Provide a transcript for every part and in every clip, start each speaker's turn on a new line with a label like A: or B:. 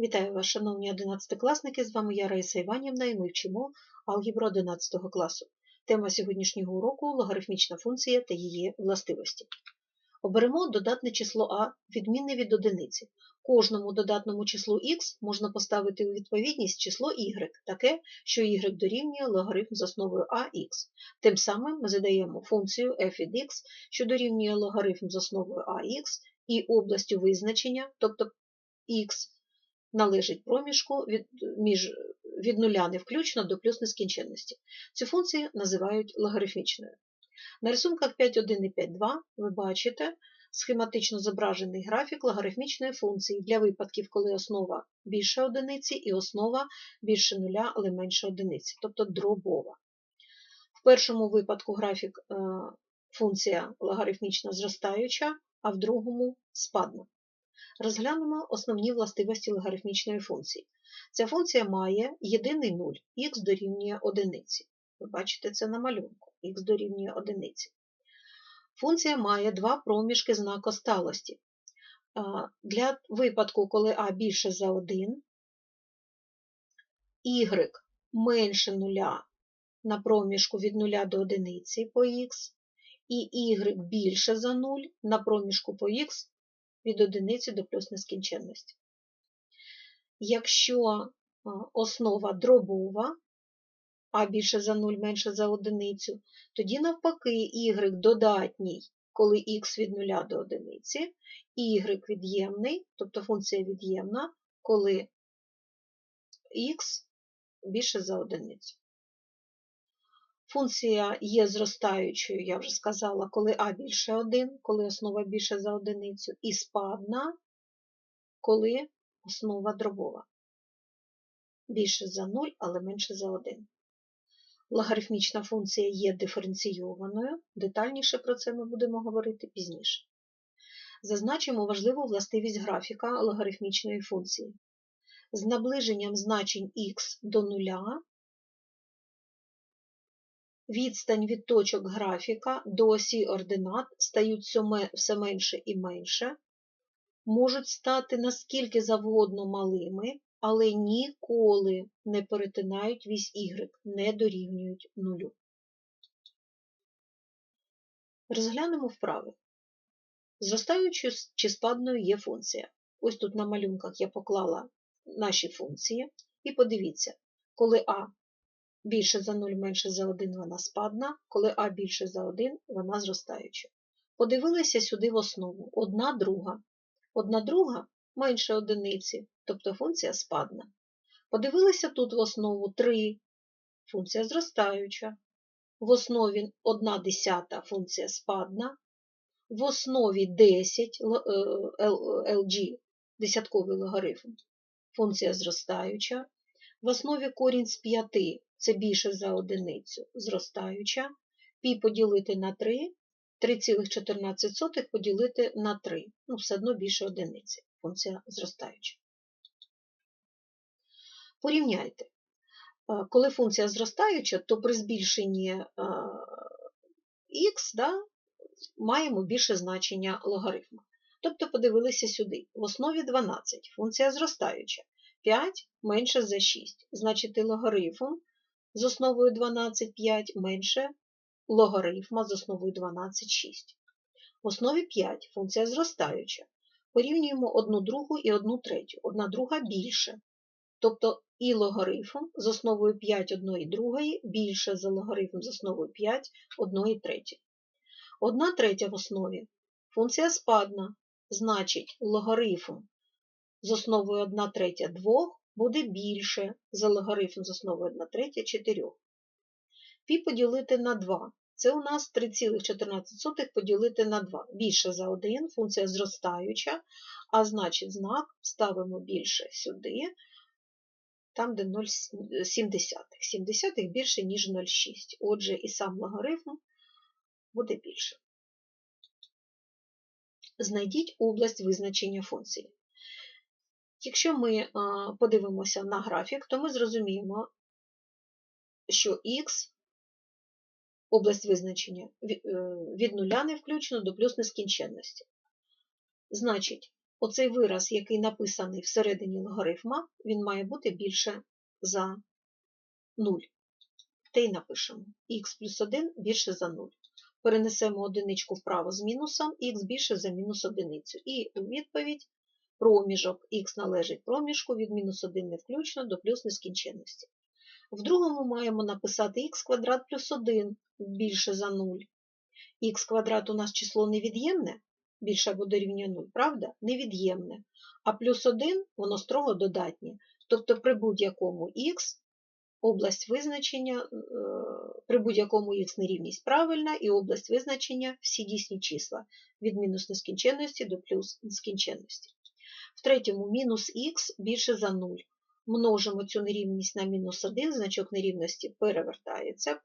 A: Вітаю вас, шановні одинадцятикласники, з вами я Раїса Іванівна і ми вчимо алгебру 11 класу. Тема сьогоднішнього уроку – логарифмічна функція та її властивості. Оберемо додатне число а, відмінне від одиниці. Кожному додатному числу х можна поставити у відповідність число y, таке, що y дорівнює логарифм з основою ax. Тим самим ми задаємо функцію f від x, що дорівнює логарифм з основою ax, і областю визначення, тобто x, належить проміжку від, між, від нуля не включно до плюс нескінченності. Цю функцію називають логарифмічною. На рисунках 5.1 і 5.2 ви бачите схематично зображений графік логарифмічної функції для випадків, коли основа більше одиниці і основа більше нуля, але менше одиниці, тобто дробова. В першому випадку графік е, функція логарифмічно зростаюча, а в другому спадна. Розглянемо основні властивості логарифмічної функції. Ця функція має єдиний нуль, х дорівнює одиниці. Ви бачите це на малюнку, х дорівнює одиниці. Функція має два проміжки знакосталості. Для випадку, коли а більше за 1, y менше нуля на проміжку від 0 до 1 по х, і y більше за 0 на проміжку по х від 1 до плюс нескінченності. Якщо основа дробова, а більше за 0 менше за 1, тоді навпаки y додатній, коли х від 0 до 1, і y від'ємний, тобто функція від'ємна, коли х більше за 1. Функція є зростаючою, я вже сказала, коли а більше 1, коли основа більше за одиницю, і спадна, коли основа дробова. Більше за 0, але менше за 1. Логарифмічна функція є диференційованою, детальніше про це ми будемо говорити пізніше. Зазначимо важливу властивість графіка логарифмічної функції. З наближенням значень х до нуля відстань від точок графіка до осі ординат стають все менше і менше, можуть стати наскільки завгодно малими, але ніколи не перетинають вісь y, не дорівнюють нулю. Розглянемо вправи. Зростаючою чи спадною є функція. Ось тут на малюнках я поклала наші функції, і подивіться, коли а більше за 0 менше за 1 вона спадна, коли а більше за 1 вона зростаюча. Подивилися сюди в основу одна друга. Одна друга менше одиниці, тобто функція спадна. Подивилися тут в основу 3, функція зростаюча. В основі 1 десята функція спадна. В основі 10 LG десятковий логарифм, функція зростаюча. В основі корінь з 5 це більше за одиницю, зростаюча. Пі поділити на 3, 3,14 поділити на 3, ну, все одно більше одиниці, функція зростаюча. Порівняйте. Коли функція зростаюча, то при збільшенні х да, маємо більше значення логарифма. Тобто подивилися сюди. В основі 12, функція зростаюча. 5 менше за 6. Значить, логарифм з основою 12 5 менше логарифма з основою 12 6. В основі 5 функція зростаюча. Порівнюємо одну другу і одну третю. Одна друга більше. Тобто і логарифм з основою 5 одної другої більше за логарифм з основою 5 одної третьої. Одна третя в основі функція спадна, значить логарифм з основою 1 третя 2 буде більше за логарифм з основою 1 третя 4. Пі поділити на 2. Це у нас 3,14 поділити на 2. Більше за 1, функція зростаюча, а значить знак ставимо більше сюди, там, де 0,7. 7 більше, ніж 0,6. Отже, і сам логарифм буде більше. Знайдіть область визначення функції. Якщо ми подивимося на графік, то ми зрозуміємо, що х, область визначення від нуля не включно до плюс нескінченності. Значить, оцей вираз, який написаний всередині логарифма, він має бути більше за 0. Те й напишемо. х плюс 1 більше за 0. Перенесемо одиничку вправо з мінусом, х більше за мінус одиницю. І у відповідь проміжок х належить проміжку від мінус 1 не включно до плюс нескінченності. В другому маємо написати х квадрат плюс 1 більше за 0. х квадрат у нас число невід'ємне, більше або дорівнює 0, правда? Невід'ємне. А плюс 1 воно строго додатнє. Тобто при будь-якому х область визначення, е, при будь-якому х нерівність правильна і область визначення всі дійсні числа від мінус нескінченності до плюс нескінченності. В третьому мінус х більше за 0. Множимо цю нерівність на мінус 1, значок нерівності перевертається, е,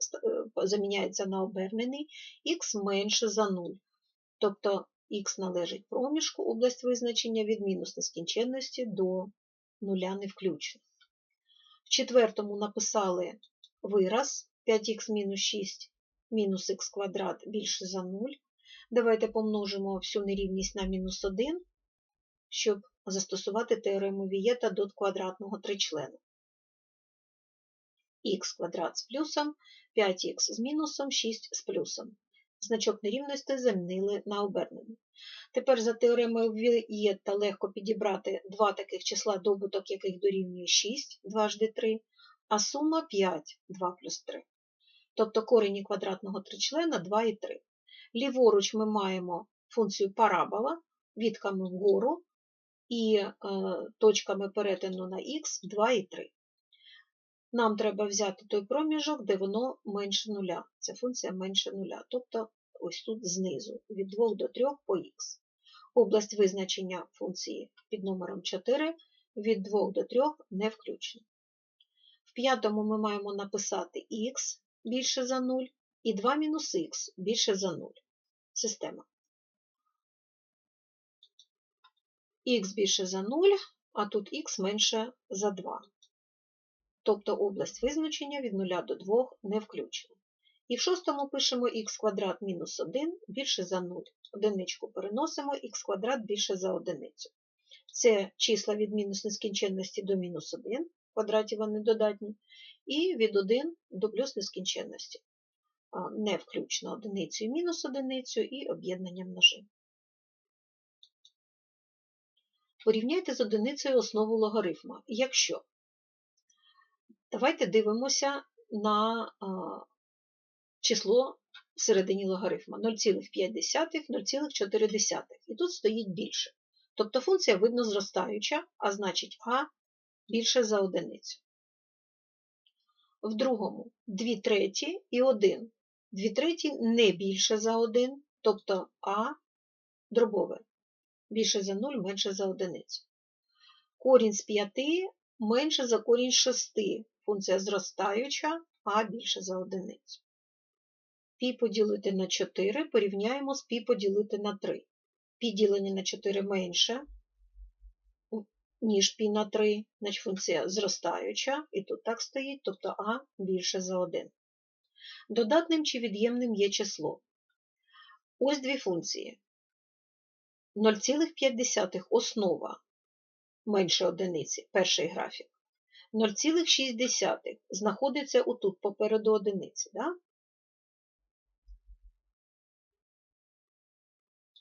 A: заміняється на обернений, х менше за 0. Тобто х належить проміжку, область визначення від мінус нескінченності до нуля не включно. В четвертому написали вираз 5х мінус 6 мінус х квадрат більше за 0. Давайте помножимо всю нерівність на мінус 1, щоб застосувати теорему Вієта до квадратного тричлена. х квадрат з плюсом, 5х з мінусом, 6 з плюсом. Значок нерівності замінили на обернений. Тепер за теоремою Вієта легко підібрати два таких числа, добуток яких дорівнює 6, 2 3, а сума 5, 2 плюс 3. Тобто корені квадратного тричлена 2 і 3. Ліворуч ми маємо функцію парабола, відками вгору і е, точками перетину на х 2 і 3. Нам треба взяти той проміжок, де воно менше нуля. Це функція менше нуля, тобто ось тут знизу, від 2 до 3 по х. Область визначення функції під номером 4 від 2 до 3 не включена. В п'ятому ми маємо написати х більше за 0 і 2 мінус х більше за 0. Система. Х більше за 0, а тут х менше за 2. Тобто область визначення від 0 до 2 не включена. І в шостому пишемо х квадрат мінус 1 більше за 0. Одиничку переносимо х квадрат більше за одиницю. Це числа від мінус нескінченності до мінус 1, квадраті вони додатні, і від 1 до плюс нескінченності. Не включно одиницю і мінус одиницю і об'єднання множин. Порівняйте з одиницею основу логарифма. Якщо давайте дивимося на число в середині логарифма 0,5, 0,4. І тут стоїть більше. Тобто функція видно зростаюча, а значить А більше за одиницю. В другому 2 треті і 1. 2 треті не більше за 1, тобто А дробове. Більше за 0, менше за одиницю. Корінь з 5 менше за корінь з 6. Функція зростаюча, а більше за одиницю. Пі поділити на 4 порівняємо з пі поділити на 3. Пі ділення на 4 менше, ніж пі на 3, значить функція зростаюча, і тут так стоїть, тобто А більше за 1. Додатним чи від'ємним є число. Ось дві функції. 0,5 основа менше одиниці, перший графік. 0,6 знаходиться отут попереду одиниці. Да?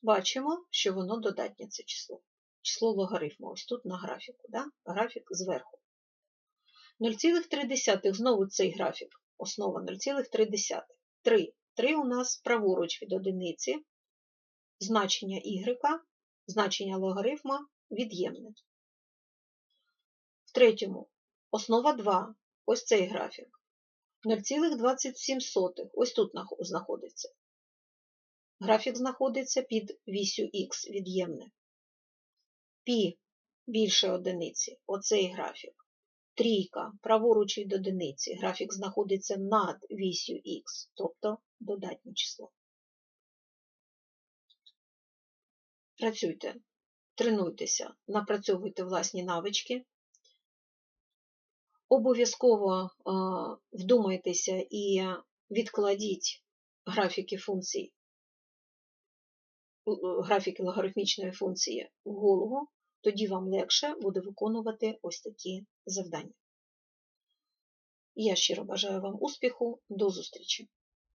A: Бачимо, що воно додатнє це число. Число логарифму, ось тут на графіку, да? графік зверху. 0,3 знову цей графік, основа 0,3. 3. 3 у нас праворуч від одиниці, значення y, значення логарифма від'ємне. В третьому основа 2, ось цей графік. 0,27, ось тут знаходиться. Графік знаходиться під вісю х від'ємне. Пі більше одиниці, оцей графік. Трійка, праворуч від одиниці. Графік знаходиться над вісю х, тобто додатнє число. Працюйте, тренуйтеся, напрацьовуйте власні навички. Обов'язково вдумайтеся і відкладіть графіки функцій графіки логарифмічної функції в голову, тоді вам легше буде виконувати ось такі завдання. Я щиро бажаю вам успіху, до зустрічі!